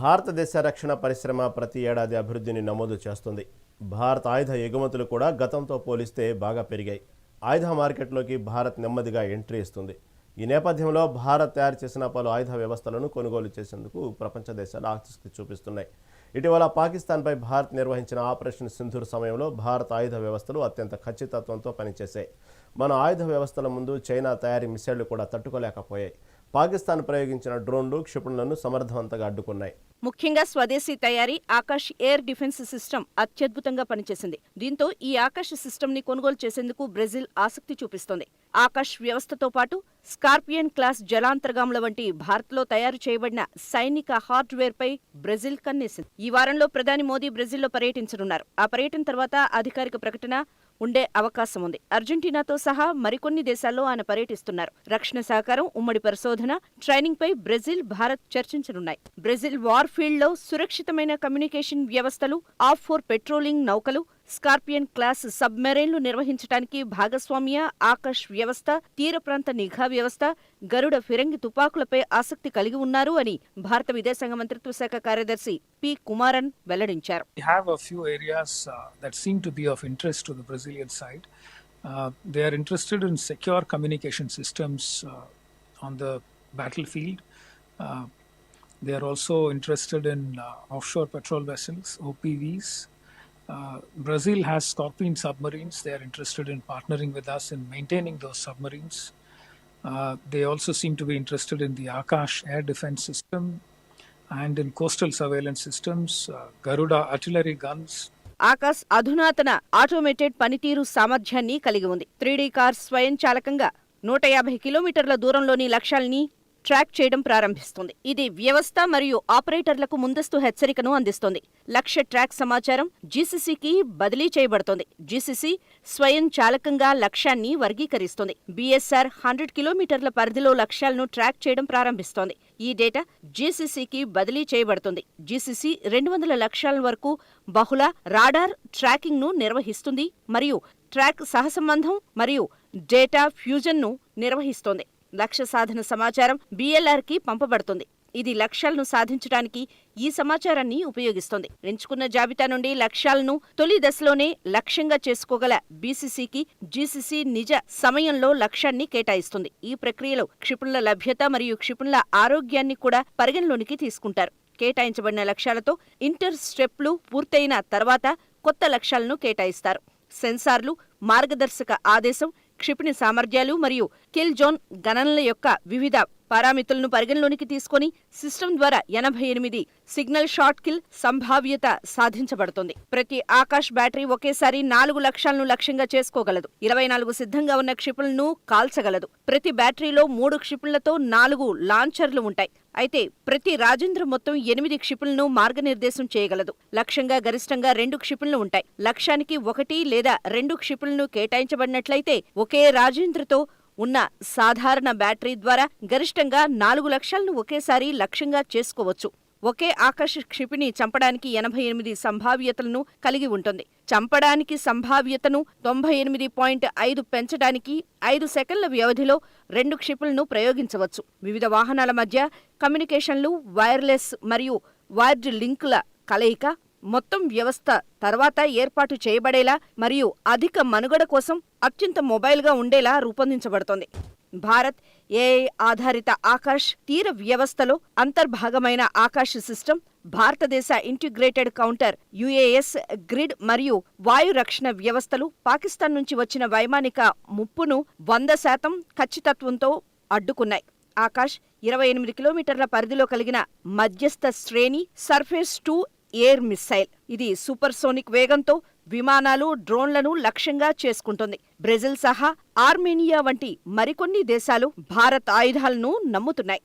భారతదేశ రక్షణ పరిశ్రమ ప్రతి ఏడాది అభివృద్ధిని నమోదు చేస్తుంది. భారత ఆయుధ ఎగుమతులు కూడా గతంతో పోలిస్తే బాగా పెరిగాయి. ఆయుధ మార్కెట్లోకి భారత్ నెమ్మదిగా ఎంట్రీ ఇస్తుంది. ఈ నేపథ్యంలో భారత్ తయారు చేసిన పలు ఆయుధ వ్యవస్థలను కొనుగోలు చేసేందుకు ప్రపంచ దేశాలు ఆసక్తి చూపిస్తున్నాయి. ఇటీవల పాకిస్తాన్పై భారత్ నిర్వహించిన ఆపరేషన్ సింధూర్ సమయంలో భారత ఆయుధ వ్యవస్థలు అత్యంత ఖచ్చితత్వంతో పనిచేశాయి. మన ఆయుధ వ్యవస్థల ముందు చైనా తయారీ మిసైళ్ళు కూడా తట్టుకోలేకపోయాయి. పాకిస్తాన్ ప్రయోగించిన డ్రోన్లు క్షిపణులను సమర్థవంతంగా అడ్డుకున్నాయి. ముఖ్యంగా స్వదేశీ తయారీ ఆకాష్ ఎయిర్ డిఫెన్స్ సిస్టమ్ అత్యద్భుతంగా పనిచేసింది. దీంతో ఈ ఆకాష్ సిస్టమ్ని కొనుగోలు చేసేందుకు బ్రెజిల్ ఆసక్తి చూపిస్తోంది. ఆకాష్ వ్యవస్థతో పాటు స్కార్పియన్ క్లాస్ జలాంతర్గాముల వంటి భారత్లో తయారు చేయబడిన సైనిక హార్డ్వేర్ పై బ్రెజిల్ కన్నేసింది. ఈ వారంలో ప్రధాని మోదీ బ్రెజిల్లో పర్యటించనున్నారు. ఆ పర్యటన తర్వాత అధికారిక ప్రకటన ఉండే అవకాశం ఉంది. అర్జెంటీనాతో సహా మరికొన్ని దేశాల్లో ఆయన పర్యటిస్తున్నారు. రక్షణ సహకారం ఉమ్మడి పరిశోధన ట్రైనింగ్ పై బ్రెజిల్ భారత్ చర్చించనున్నాయి. బ్రెజిల్ వార్ ఫీల్డ్లో సురక్షితమైన కమ్యూనికేషన్ వ్యవస్థలు ఆఫ్ ఫోర్ పెట్రోలింగ్ నౌకలు స్కార్పియన్ క్లాస్ సబ్మెరైన్లు నిర్వహించడానికి భాగస్వామ్య ఆకాష్ వ్యవస్థ తీర ప్రాంత నిఘా వ్యవస్థ గరుడ ఫిరంగి తుపాకులపై ఆసక్తి కలిగి ఉన్నారు అని భారత విదేశాంగ మంత్రిత్వ శాఖ కార్యదర్శి పి కుమారన్ వెల్లడించారు We have a few areas uh, that seem to be of interest to the Brazilian side. Uh, they are interested in secure communication systems uh, on the battlefield. Uh, they are also interested in uh, offshore patrol vessels, OPVs. Uh, Brazil has Scorpion submarines. They are interested in partnering with us in maintaining those submarines. Uh, they also seem to be interested in the Akash air defense system and in coastal surveillance systems, uh, Garuda artillery guns, Akash అధునాతన automated పనితీరు సామర్థ్యాన్ని కలిగి ఉంది three D car స్వయంచాలకంగా నూట యాభై కిలోమీటర్ల దూరంలోని లక్ష్యాల్ని track చేయడం ప్రారంభిస్తుంది. ఇది వ్యవస్థ మరియు ఆపరేటర్లకు ముందస్తు హెచ్చరికను అందిస్తుంది. లక్ష్య ట్రాక్ సమాచారం జీసీసీకి బదిలీ చేయబడుతోంది. జీసీసీ స్వయం చాలకంగా లక్ష్యాన్ని వర్గీకరిస్తుంది. బీఎస్ఆర్ హండ్రెడ్ కిలోమీటర్ల పరిధిలో లక్ష్యాలను ట్రాక్ చేయడం ప్రారంభిస్తోంది. ఈ డేటా జీసీసీకి బదిలీ చేయబడుతుంది. జీసీసీ రెండు వందల లక్ష్యాల వరకు బహుళ రాడార్ ట్రాకింగ్ను నిర్వహిస్తుంది మరియు ట్రాక్ సహసంబంధం మరియు డేటా ఫ్యూజన్ను నిర్వహిస్తోంది. లక్ష్య సాధన సమాచారం బీఎల్ఆర్కి పంపబడుతుంది. ఇది లక్ష్యాలను సాధించడానికి ఈ సమాచారాన్ని ఉపయోగిస్తుంది. ఎంచుకున్న జాబితా నుండి లక్ష్యాలను తొలి దశలోనే లక్ష్యంగా చేసుకోగల బీసీసీకి జీసీసీ నిజ సమయంలో లక్ష్యాన్ని కేటాయిస్తుంది. ఈ ప్రక్రియలో క్షిపణుల లభ్యత మరియు క్షిపణుల ఆరోగ్యాన్ని కూడా పరిగణలోనికి తీసుకుంటారు. కేటాయించబడిన లక్ష్యాలతో ఇంటర్ స్టెప్లు పూర్తయిన తర్వాత కొత్త లక్ష్యాలను కేటాయిస్తారు. సెన్సార్లు మార్గదర్శక ఆదేశం క్షిపణి సామర్థ్యాలు మరియు కిల్ జోన్ గణనల యొక్క వివిధ పారామితులను పరిగణలోనికి తీసుకొని సిస్టమ్ ద్వారా ఎనభై ఎనిమిది సిగ్నల్ షార్ట్ కిల్ సంభావ్యత సాధించబడుతుంది. ప్రతి ఆకాష్ బ్యాటరీ ఒకేసారి నాలుగు లక్ష్యాలను లక్ష్యంగా చేసుకోగలదు. ఇరవై నాలుగు సిద్ధంగా ఉన్న క్షిపణులను కాల్చగలదు. ప్రతి బ్యాటరీలో మూడు క్షిపణులతో నాలుగు లాంచర్లు ఉంటాయి. అయితే ప్రతి రాజేంద్ర మొత్తం ఎనిమిది క్షిపణులను మార్గనిర్దేశం చేయగలదు. లక్ష్యంగా గరిష్టంగా రెండు క్షిపణులు ఉంటాయి. లక్ష్యానికి ఒకటి లేదా రెండు క్షిపణులను కేటాయించబడినట్లయితే ఒకే రాజేంద్రతో ఉన్న సాధారణ బ్యాటరీ ద్వారా గరిష్టంగా నాలుగు లక్షలను ఒకేసారి లక్ష్యంగా చేసుకోవచ్చు. ఒకే ఆకాశ క్షిపిణి చంపడానికి ఎనభై ఎనిమిది సంభావ్యతలను కలిగి ఉంటుంది. చంపడానికి సంభావ్యతను తొంభై ఎనిమిది పాయింట్ ఐదు పెంచడానికి ఐదు సెకండ్ల వ్యవధిలో రెండు క్షిపులను ప్రయోగించవచ్చు. వివిధ వాహనాల మధ్య కమ్యూనికేషన్లు వైర్లెస్ మరియు వైర్డ్ లింకుల కలయిక మొత్తం వ్యవస్థ తర్వాత ఏర్పాటు చేయబడేలా మరియు అధిక మనుగడ కోసం అత్యంత మొబైల్గా ఉండేలా రూపొందించబడుతోంది. భారత్ ఏఐ ఆధారిత ఆకాష్ తీర వ్యవస్థలో అంతర్భాగమైన ఆకాష్ సిస్టమ్ భారతదేశ ఇంటిగ్రేటెడ్ కౌంటర్ యుఏఎస్ గ్రిడ్ మరియు వాయు రక్షణ వ్యవస్థలు పాకిస్తాన్ నుంచి వచ్చిన వైమానిక ముప్పును వంద శాతం ఖచ్చితత్వంతో అడ్డుకున్నాయి. ఆకాష్ ఇరవై ఎనిమిది కిలోమీటర్ల పరిధిలో కలిగిన మధ్యస్థ శ్రేణి సర్ఫేస్ టూ ఎయిర్ మిస్సైల్. ఇది సూపర్సోనిక్ వేగంతో విమానాలు డ్రోన్లను లక్ష్యంగా చేసుకుంటుంది. బ్రెజిల్ సహా ఆర్మేనియా వంటి మరికొన్ని దేశాలు భారత్ ఆయుధాలను నమ్ముతున్నాయి.